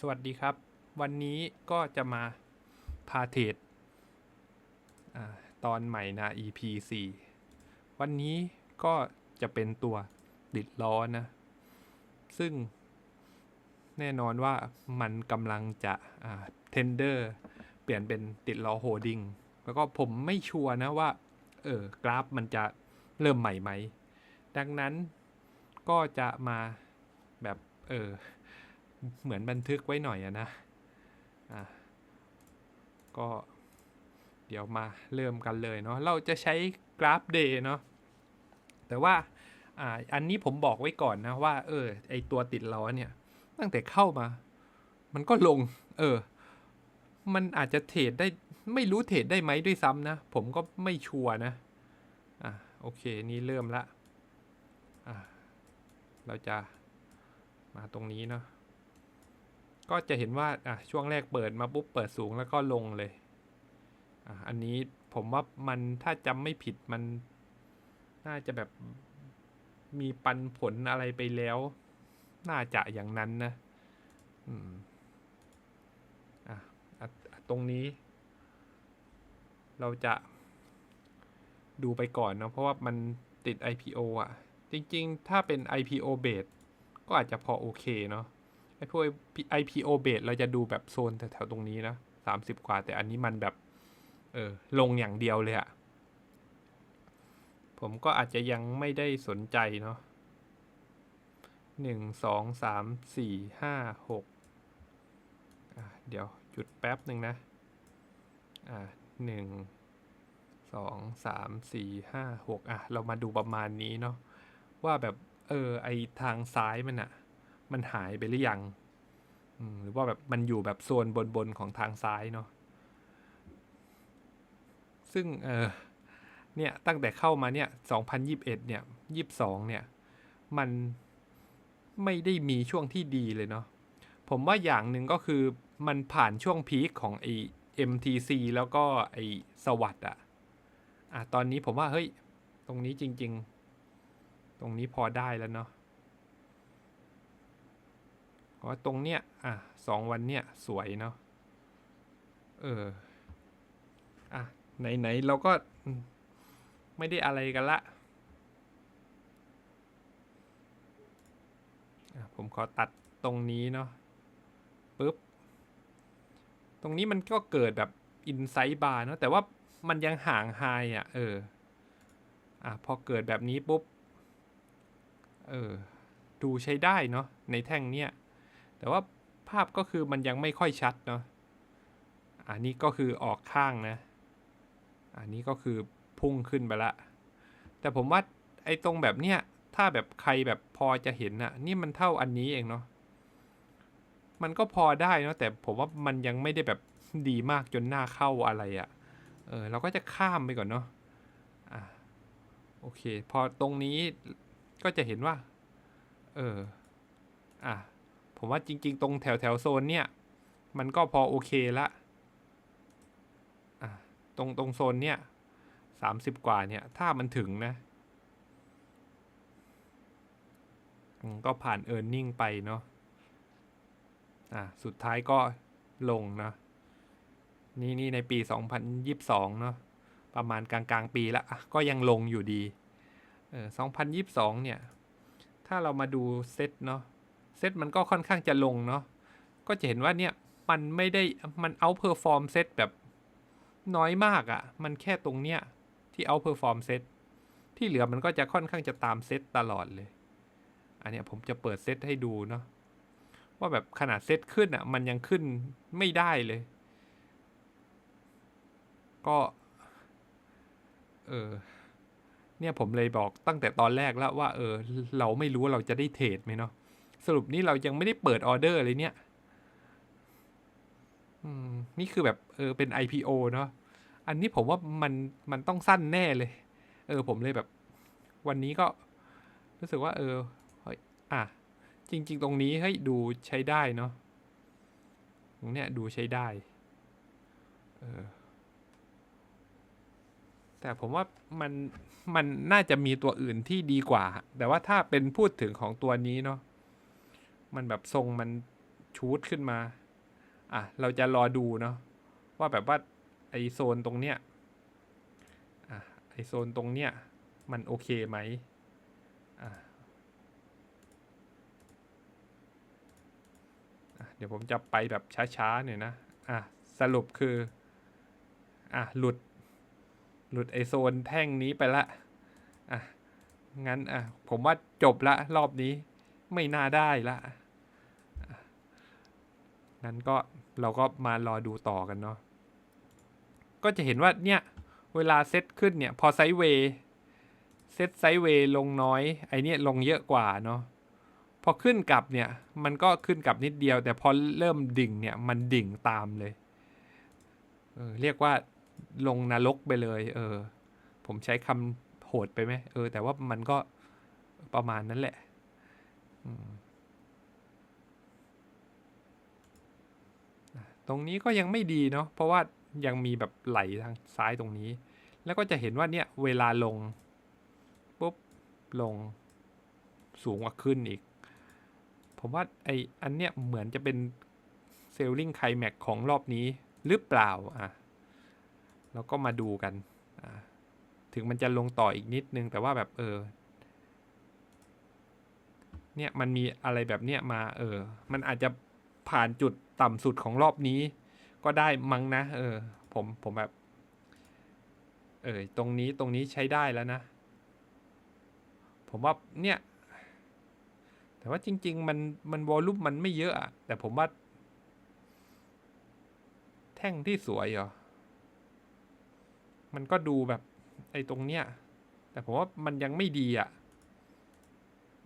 สวัสดีครับ วันนี้ก็จะมาพาเทรดตอนใหม่นะ EP 4วันนี้ก็จะเป็นตัวติดล้อนะ ซึ่งแน่นอนว่ามันกำลังจะเทนเดอร์เปลี่ยนเป็นติดล้อโฮดดิ้งแล้วก็ผมไม่ชัวร์นะว่า เออกราฟมันจะเริ่มใหม่ไหม ดังนั้นก็จะมาแบบ เออ เหมือนบันทึกไว้หน่อยอะนะอะก็เดี๋ยวมาเริ่มกันเลยเนาะเราจะใช้กราฟเดย์เนาะแต่ว่าอ่าอันนี้ผมบอกไว้ก่อนนะว่า เออไอตัวติดล้อเนี่ย ตั้งแต่เข้ามา มันก็ลง เออ มันอาจจะเทรดได้ไม่รู้เทรดได้ไหมด้วยซ้ำนะ ผมก็ไม่ชัวร์นะ อะโอเค นี่เริ่มละ อะเราจะมาตรงนี้เนาะ ก็จะเห็นว่าอะช่วงแรกเปิดมาปุ๊บเปิดสูงแล้วก็ลงเลยอะอันนี้ผมว่ามันถ้าจำไม่ผิดมันน่าจะแบบมีปันผลอะไรไปแล้ว น่าจะอย่างนั้นนะอืมอะอะตรงนี้ เราจะดูไปก่อนเนาะเพราะว่ามันติด IPO อะ จริง ๆ ถ้าเป็น IPO base ก็อาจจะพอโอเคเนาะ ไอ้พวก IPO base เราจะดูแบบโซนแถวๆตรงนี้นะสามสิบกว่า แต่อันนี้มันแบบ เออ ลงอย่างเดียวเลยอะผมก็อาจจะยังไม่ได้สนใจเนาะหนึ่งสองสามสี่ห้าหกอะเดี๋ยวหยุดแป๊บหนึ่งนะ อะหนึ่งสองสามสี่ห้าหกอะ เรามาดูประมาณนี้เนาะว่าแบบ เออ ไอทางซ้ายมันอะ มันหายไปหรือยังหรือว่าแบบมันอยู่แบบโซนบนๆของทางซ้ายเนาะซึ่งเออเนี่ยตั้งแต่เข้ามาเนี่ย2021เนี่ย22เนี่ยมันไม่ได้มีช่วงที่ดีเลยเนาะผมว่าอย่างหนึ่งก็คือมันผ่านช่วงพีคของไอ MTC แล้วก็ไอสวัสด์อะอะตอนนี้ผมว่าเฮ้ย ตรงนี้จริง ๆ ตรงนี้พอได้แล้วเนาะ ว่าตรงเนี้ยอะสองวันเนี้ยสวยเนาะเอออะไหนๆเราก็ไม่ได้อะไรกันละผมขอตัดตรงนี้เนาะปุ๊บ ตรงนี้มันก็เกิดแบบอินไซ e ์บาร์เนาะแต่ว่ามันยังห่างไฮอะ เออ อะ พอเกิดแบบนี้ปุ๊บ เออ ดูใช้ได้เนาะในแท่งเนี้ย แต่ว่าภาพก็คือมันยังไม่ค่อยชัดเนาะอันนี้ก็คือออกข้างนะ อันนี้ก็คือพุ่งขึ้นไปละ แต่ผมว่าไอ้ตรงแบบเนี้ยถ้าแบบใครแบบพอจะเห็นอะนี่มันเท่าอันนี้เองเนาะมันก็พอได้เนาะแต่ผมว่ามันยังไม่ได้แบบดีมากจนหน้าเข้าอะไรอะเออเราก็จะข้ามไปก่อนเนาะอะโอเค พอตรงนี้ก็จะเห็นว่า เอออะ ผมว่าจริง ๆ ตรงแถวแถวโซนเนี่ย มันก็พอโอเคละตรงตรงโซนเนี่ยสามสิบกว่าเนี่ย ถ้ามันถึงนะ ก็ผ่านเอ r n i n g ไปเนาะอะสุดท้ายก็ลงเนาะนี่นี่ในปี 2022 เนาะประมาณกลางกลางปีละอะก็ยังลงอยู่ดีเออ2022 เนี่ย ถ้าเรามาดูเซตเนาะ เซตมันก็ค่อนข้างจะลงเนาะก็จะเห็นว่าเนี่ยมันไม่ได้มันเอาเพอร์ฟอร์มเซตแบบน้อยมากอะ่ะ มันแค่ตรงเนี้ยที่เอาเพอร์ฟอร์มเซตที่เหลือมันก็จะค่อนข้างจะตามเซตตลอดเลย อันเนี้ยผมจะเปิดเซตให้ดูเนาะว่าแบบขนาดเซตขึ้นอะ่ะ มันยังขึ้นไม่ได้เลย ก็เออเนี่ยผมเลยบอกตั้งแต่ตอนแรกแล้วว่า เออ เราไม่รู้ว่าเราจะได้เทรดไหมเนาะ สรุปนี้เรายังไม่ได้เปิดออเดอร์เลยเนี่ยอืมนี่คือแบบเออเป็น IPO เนาะอันนี้ผมว่ามันมันต้องสั้นแน่เลย เออผมเลยแบบ วันนี้ก็รู้สึกว่า เออเฮ้ยอะจริง ๆ ตรงนี้เฮ้ยดูใช้ได้เนาะตรงเนี้ยดูใช้ได้ เออแต่ผมว่ามันมันน่าจะมีตัวอื่นที่ดีกว่า แต่ว่าถ้าเป็นพูดถึงของตัวนี้เนาะ มันแบบทรงมันชูดขึ้นมา อะ เราจะรอดูเนาะว่าแบบว่าไอโซนตรงเนี้ย อะ ไอโซนตรงเนี้ย มันโอเคไหมอะเดี๋ยวผมจะไปแบบช้าๆหน่อยนะ อะ สรุปคือ อะ หลุด หลุดไอโซนแท่งนี้ไปละ อะ งั้น อะ ผมว่าจบละรอบนี้ ไม่น่าได้ละ งั้นก็เราก็มารอดูต่อกันเนาะก็จะเห็นว่าเนี่ย เวลาเซตขึ้นเนี่ย พอไซด์เวย์เซตไซด์เวย์ลงน้อย ไอเนี่ยลงเยอะกว่าเนาะพอขึ้นกลับเนี่ย มันก็ขึ้นกลับนิดเดียว แต่พอเริ่มดิ่งเนี่ย มันดิ่งตามเลยเออเรียกว่าลงนรกไปเลย เออ ผมใช้คำโหดไปไหมเออ แต่ว่ามันก็ประมาณนั้นแหละ อืมอะ ตรงนี้ก็ยังไม่ดีเนาะเพราะว่ายังมีแบบไหลทางซ้ายตรงนี้ แล้วก็จะเห็นว่าเนี่ยเวลาลงปุ๊บลงสูงกว่าขึ้นอีก ผมว่าไออันเนี้ยเหมือนจะเป็นเซลลิงไคลแม็กของรอบนี้หรือเปล่าอะแล้วก็มาดูกันอ่าถึงมันจะลงต่ออีกนิดนึงแต่ว่าแบบเออเนี่ยมันมีอะไรแบบเนี้ยมาเออ มันอาจจะ ผ่านจุดต่ำสุดของรอบนี้ ก็ได้มั้งนะ เออ ผมผมแบบ เออตรงนี้ตรงนี้ใช้ได้แล้วนะ ผมว่าเนี่ย แต่ว่าจริง ๆ มันมันวอลลุ่มมันไม่เยอะอะแต่ผมว่า แท่งที่สวยเหรอ มันก็ดูแบบ ไอ้ตรงเนี้ย แต่ผมว่ามันยังไม่ดีอะ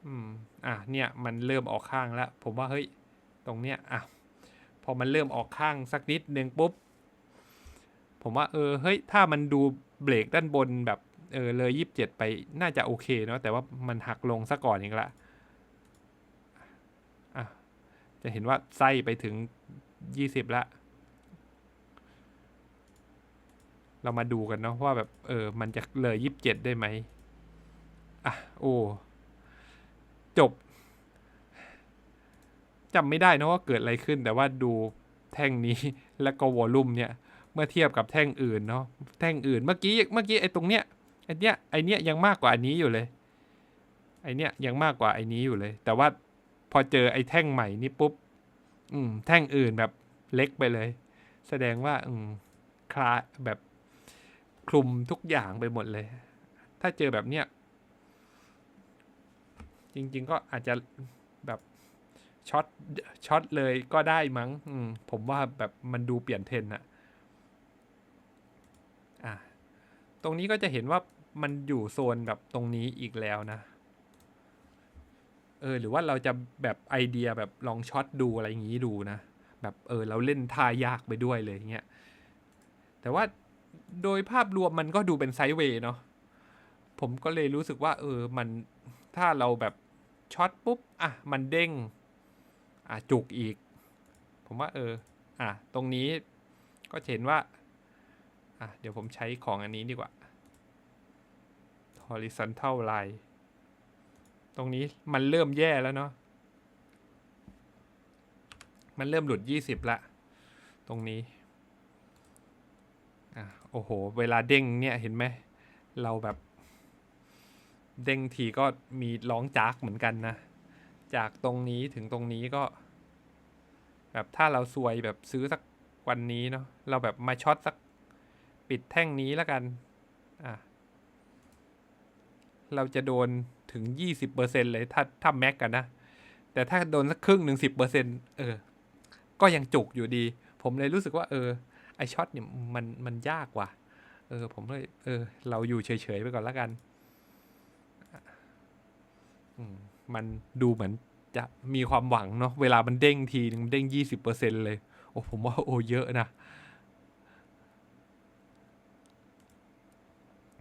อืม อะ เนี่ย มันเริ่มออกข้างแล้ว ผมว่า เฮ้ย ตรงเนี้ยอะพอมันเริ่มออกข้างสักนิดนึงปุ๊บ ผมว่าเออเฮ้ยถ้ามันดูเบรกด้านบนแบบเออเลยยี่สิบเจ็ดไปน่าจะโอเคเนาะแต่ว่ามันหักลงซะก่อนอีกละอะจะเห็นว่าไส้ไปถึงยี่สิบละเรามาดูกันเนาะว่าแบบเออมันจะเลยยี่สิบเจ็ดได้ไหมอะโอ้จบ จำไม่ได้นะว่าเกิดอะไรขึ้น แต่ว่าดูแท่งนี้แล้วก็วอลลุ่มเนี่ย เมื่อเทียบกับแท่งอื่นเนาะแท่งอื่นเมื่อกี้เมื่อกี้ไอ้ตรงเนี้ยไอ้เนี้ยไอ้เนี้ยยังมากกว่าอันนี้อยู่เลยไอ้เนี้ยยังมากกว่าไอ้นี้อยู่เลย แต่ว่าพอเจอไอ้แท่งใหม่นี่ปุ๊บอืมแท่งอื่นแบบเล็กไปเลย แสดงว่าอืมคลาแบบคลุมทุกอย่างไปหมดเลย ถ้าเจอแบบเนี้ยจริง ๆ ก็อาจจะแบบ ช็อตช็อตเลยก็ได้มั้งอืมผมว่าแบบมันดูเปลี่ยนเทรนอะอะตรงนี้ก็จะเห็นว่ามันอยู่โซนแบบตรงนี้อีกแล้วนะ เออ หรือว่าเราจะแบบไอเดียแบบลองช็อตดูอะไรอย่างนี้ดูนะ แบบเออ เราเล่นท่ายากไปด้วยเลยเงี้ย แต่ว่าโดยภาพรวมมันก็ดูเป็นไซด์เวย์เนาะ ผมก็เลยรู้สึกว่า เออ มันถ้าเราแบบช็อตปุ๊บ อะ มันเด้ง อะจุกอีก ผมว่าเอออะตรงนี้ก็เห็นว่าอะเดี๋ยวผมใช้ของอันนี้ดีกว่า horizontal line ตรงนี้มันเริ่มแย่แล้วเนาะมันเริ่มหลุดยี่สิบละ ตรงนี้อะโอ้โห เวลาเด้งเนี่ยเห็นไหม เราแบบ เด้งทีก็มีร้องจากเหมือนกันนะ จากตรงนี้ถึงตรงนี้ก็ แบบถ้าเราซวยแบบซื้อสักวันนี้เนาะเราแบบมาช็อตสักปิดแท่งนี้แล้วกันอะเราจะโดนถึงยี่สิบเปอร์เซ็นเลยถ้าถ้าแม็กกันนะ แต่ถ้าโดนสักครึ่งหนึ่งสิบเปอร์เซ็นเออ ก็ยังจุกอยู่ดี ผมเลยรู้สึกว่า เออ ไอช็อตเนี่ยมันมันยากว่ะ เออ ผมเลยเออ เราอยู่เฉย ๆ ไปก่อนแล้วกัน มันดูเหมือน จะมีความหวังเนาะเวลามันเด้งทีนึงเด้งยี่สิบเปอร์เซ็นเลย โอ้ผมว่าโอ้เยอะนะ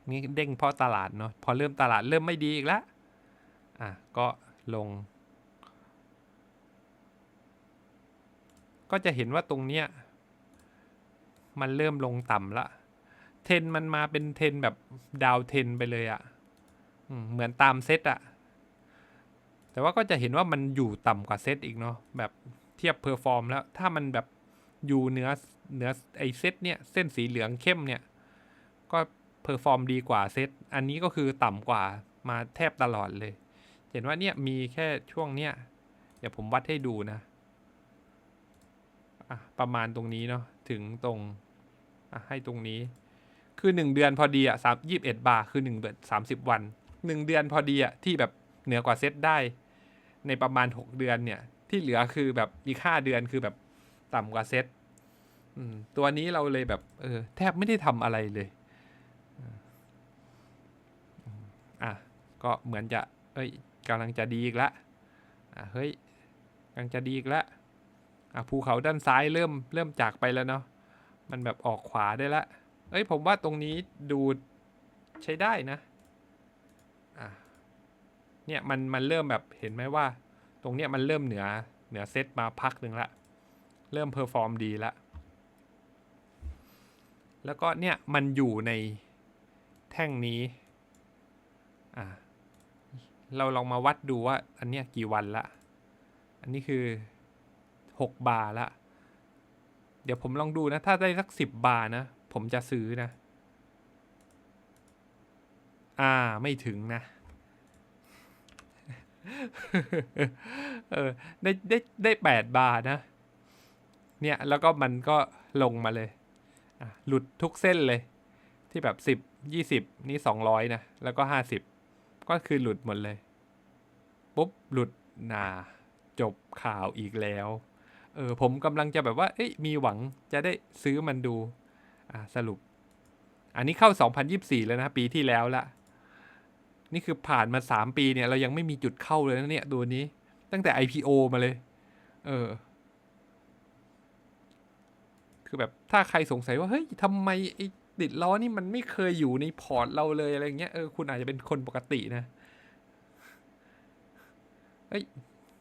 นี่เด้งเพราะตลาดเนาะพอเริ่มตลาดเริ่มไม่ดีอีกแล้วอะก็ลง ก็จะเห็นว่าตรงเนี้ยมันเริ่มลงต่ำละ เทรนมันมาเป็นเทรนแบบดาวเทรนไปเลยอะ่ะเหมือนตามเซตอะ่ะ แต่ว่าก็จะเห็นว่ามันอยู่ต่ำกว่าเซตอีกเนาะแบบเทียบเพอร์ฟอร์มแล้วถ้ามันแบบอยู่เหนือเหนือไอเซตเนี่ยเส้นสีเหลืองเข้มเนี่ย ก็เพอร์ฟอร์มดีกว่าเซตอันนี้ก็คือต่ำกว่ามาแทบตลอดเลย เห็นว่าเนี่ยมีแค่ช่วงเนี้ยเดี๋ยวผมวัดให้ดูนะอะประมาณตรงนี้เนาะถึงตรงอะให้ตรงนี้ คือหนึ่งเดือนพอดีอะสามยี่สิบเอ็ดบาทคือหนึ่งเดือนสามสิบวันหนึ่งเดือนพอดีอะที่แบบเหนือกว่าเซตได้ ในประมาณหกเดือนเนี่ย ที่เหลือคือแบบอีกห้าเดือนคือแบบต่ำกว่าเซตตัวนี้เราเลยแบบเออแทบไม่ได้ทำอะไรเลยอะก็เหมือนจะเอ้ยกำลังจะดีอีกแล้วอะเฮ้ยกำลังจะดีอีกแล้วอะภูเขาด้านซ้ายเริ่มเริ่มจากไปแล้วเนาะมันแบบออกขวาได้ละเอ้ยผมว่าตรงนี้ดูใช้ได้นะ เนี่ยมันมันเริ่มแบบเห็นไหมว่า ตรงเนี้ยมันเริ่มเหนือเหนือเซตมาพักหนึ่งละ เริ่มเพอร์ฟอร์มดีละ แล้วก็เนี่ยมันอยู่ในแท่งนี้อะเราลองมาวัดดูว่าอันเนี้ยกี่วันละ อันนี้คือหกบาร์ละ เดี๋ยวผมลองดูนะ ถ้าได้สักสิบบาร์นะ ผมจะซื้อนะ อ่าไม่ถึงนะ เออได้ได้ได้แปดบาร์นะ เนี่ยแล้วก็มันก็ลงมาเลยหลุดทุกเส้นเลย ที่แบบสิบยี่สิบนี่สองร้อยนะ แล้วก็ห้าสิบก็คือหลุดหมดเลย ปุ๊บ หลุดนาจบข่าวอีกแล้ว เออผมกำลังจะแบบว่า เอ้ยมีหวังจะได้ซื้อมันดู อ่าสรุป อันนี้เข้า 2024 แล้วนะ ปีที่แล้วละ นี่คือผ่านมา3ปีเนี่ยเรายังไม่มีจุดเข้าเลยนะเนี่ยตัวนี้ ตั้งแต่ IPO มาเลย เออ คือแบบถ้าใครสงสัยว่าเฮ้ยทำไมไอ้ติดล้อนี่มันไม่เคยอยู่ในพอร์ตเราเลยอะไรเงี้ยเออคุณอาจจะเป็นคนปกตินะเอ้ย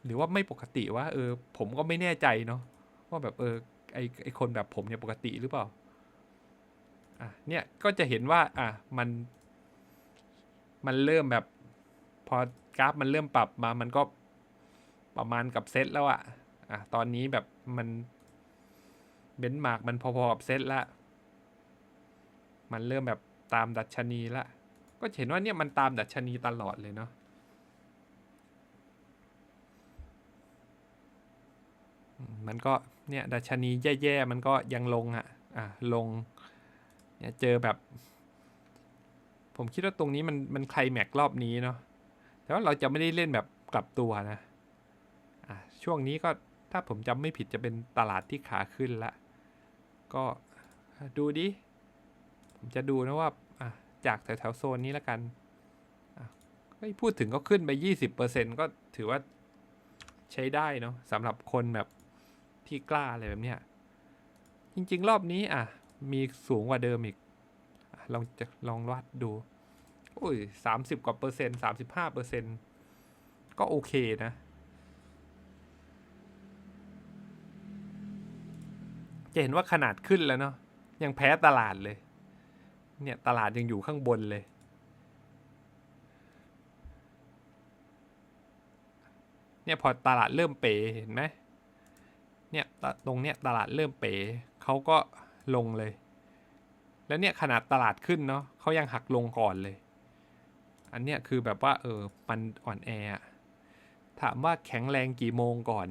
หรือว่าไม่ปกติวะเออ ผมก็ไม่แน่ใจเนาะว่าแบบเออไอไอคนแบบผมเนี่ยปกติหรือเปล่าอะเนี่ยก็จะเห็นว่า อะมัน มันเริ่มแบบ พอกราฟมันเริ่มปรับมามันก็ประมาณกับเซตแล้วอะอะตอนนี้แบบมันเบนมาร์กมันพอๆกับเซตละ มันเริ่มแบบตามดัชนีละ ก็เห็นว่าเนี่ยมันตามดัชนีตลอดเลยเนาะมมันก็เนี่ยดัชนีแย่ๆมันก็ยังลงอะ่ะอะลงเนี่ยเจอแบบ ผมคิดว่าตรงนี้มันมันไคลแม็กรอบนี้เนาะแต่ว่าเราจะไม่ได้เล่นแบบกลับตัวนะอะช่วงนี้ก็ถ้าผมจำไม่ผิดจะเป็นตลาดที่ขาขึ้นละ ก็ดูดิ ผมจะดูนะว่าอะจากแถวๆโซนนี้แล้วกันพูดถึงก็ขึ้นไป 20%ก็ถือว่าใช้ได้เนาะสำหรับคนแบบที่กล้าอะไรแบบเนี้ยจริง ๆ รอบนี้อะ มีสูงกว่าเดิมอีก ลองจะลองวัดดู โอ้ยสามสิบกว่าเปอร์เซ็นต์สามสิบห้าเปอร์เซ็นต์ก็โอเคนะ จะเห็นว่าขนาดขึ้นแล้วเนาะ ยังแพ้ตลาดเลย เนี่ยตลาดยังอยู่ข้างบนเลย เนี่ยพอตลาดเริ่มเป๋เห็นไหมเนี่ยตรงเนี้ยตลาดเริ่มเป๋เขาก็ลงเลย แล้วเนี่ยขนาดตลาดขึ้นเนาะเขายังหักลงก่อนเลย อันเนี้ยคือแบบว่าเออมันอ่อนแออะถามว่าแข็งแรงกี่โมงก่อน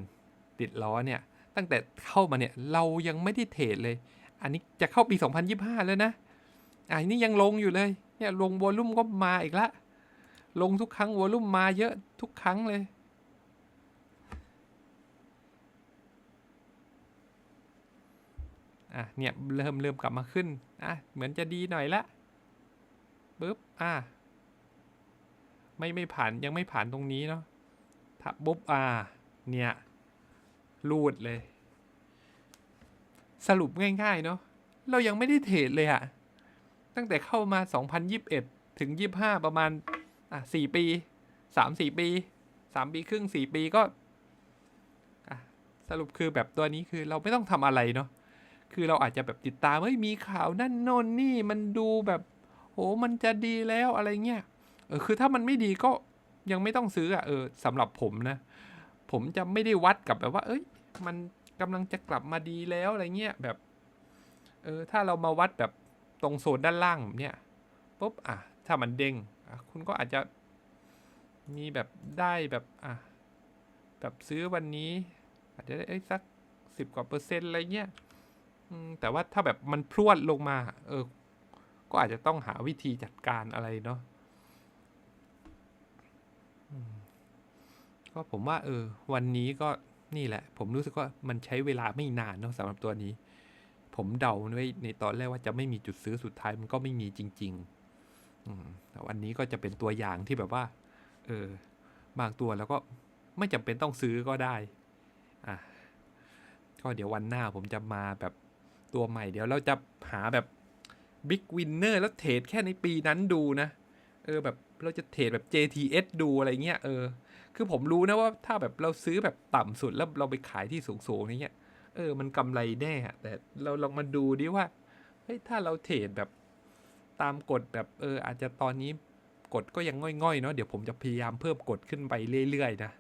ติดล้อเนี่ย ตั้งแต่เข้ามาเนี่ยเรายังไม่ได้เทรดเลย อันนี้จะเข้าปี 2025 แล้วนะ อันนี้ยังลงอยู่เลย เนี่ยลงวอลลุ่มก็มาอีกละ ลงทุกครั้งวอลลุ่มมาเยอะทุกครั้งเลยอะเนี่ยเริ่มเริ่มกลับมาขึ้น อะ เหมือนจะดีหน่อยละปึ๊บ อะ ไม่ไม่ผ่านยังไม่ผ่านตรงนี้เนาะถ้าปุ๊บอ่า เนี่ย รูดเลย สรุปง่ายๆ เนาะ เรายังไม่ได้เทรดเลยอะตั้งแต่เข้ามา 2021 ถึง 25 ประมาณ อะสี่ปีสามสี่ปีสามปีครึ่งสี่ปีก็ อะ สรุปคือแบบตัวนี้คือเราไม่ต้องทำอะไรเนาะ คือเราอาจจะแบบติดตามเฮ้ยมีข่าวนั่นโน่นนี่มันดูแบบโหมันจะดีแล้วอะไรเงี้ยเออคือถ้ามันไม่ดีก็ยังไม่ต้องซื้ออะเออสำหรับผมนะ ผมจะไม่ได้วัดกับแบบว่า เอ้ย มันกำลังจะกลับมาดีแล้วอะไรเงี้ยแบบเออถ้าเรามาวัดแบบตรงโซนด้านล่างเนี้ยปุ๊บอะถ้ามันเด้งอะคุณก็อาจจะมีแบบได้แบบอะแบบซื้อวันนี้ อาจจะได้สักสิบกว่าเปอร์เซ็นต์อะไรเงี้ย แต่ว่าถ้าแบบมันพรวดลงมา เออ ก็อาจจะต้องหาวิธีจัดการอะไรเนาะก็ผมว่า เออ วันนี้ก็นี่แหละ ผมรู้สึกว่ามันใช้เวลาไม่นานเนาะสำหรับตัวนี้ ผมเดาไว้ในตอนแรกว่าจะไม่มีจุดซื้อสุดท้ายมันก็ไม่มีจริงๆแต่วันนี้ก็จะเป็นตัวอย่างที่แบบว่า เออ บางตัวแล้วก็ไม่จำเป็นต้องซื้อก็ได้ อะก็เดี๋ยววันหน้าผมจะมาแบบ ตัวใหม่เดี๋ยวเราจะหาแบบบิ๊กวินเนอร์แล้วเทรดแค่ในปีนั้นดูนะ เออแบบเราจะเทรดแบบ JTS ดูอะไรเงี้ยเออ คือผมรู้นะว่าถ้าแบบเราซื้อแบบต่ำสุดแล้วเราไปขายที่สูงๆอย่เงี้ย เออ มันกำไรแน่ แต่เราลองมาดูดิว่า เฮ้ย ถ้าเราเทรดแบบตามกฎแบบเออ อาจจะตอนนี้กฎก็ยังง่อยๆเนาะ เดี๋ยวผมจะพยายามเพิ่มกฎขึ้นไปเรื่อยๆนะ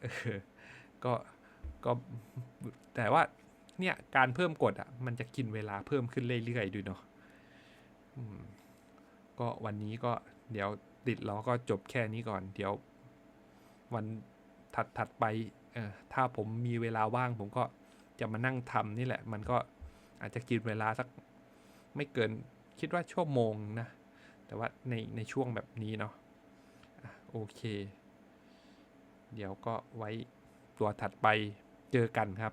เออ ก็ ก็ แต่ว่า เนี่ยการเพิ่มกฎอะมันจะกินเวลาเพิ่มขึ้นเรื่อยๆด้วยเนาะก็วันนี้ก็เดี๋ยวติดล้อก็จบแค่นี้ก่อน เดี๋ยววันถัดถัดไปเออถ้าผมมีเวลาว่าง ผมก็จะมานั่งทำนี่แหละ มันก็อาจจะกินเวลาสักไม่เกินคิดว่าชั่วโมงนะ แต่ว่าในในช่วงแบบนี้เนาะอะโอเค เดี๋ยวก็ไว้ตัวถัดไปเจอกันครับ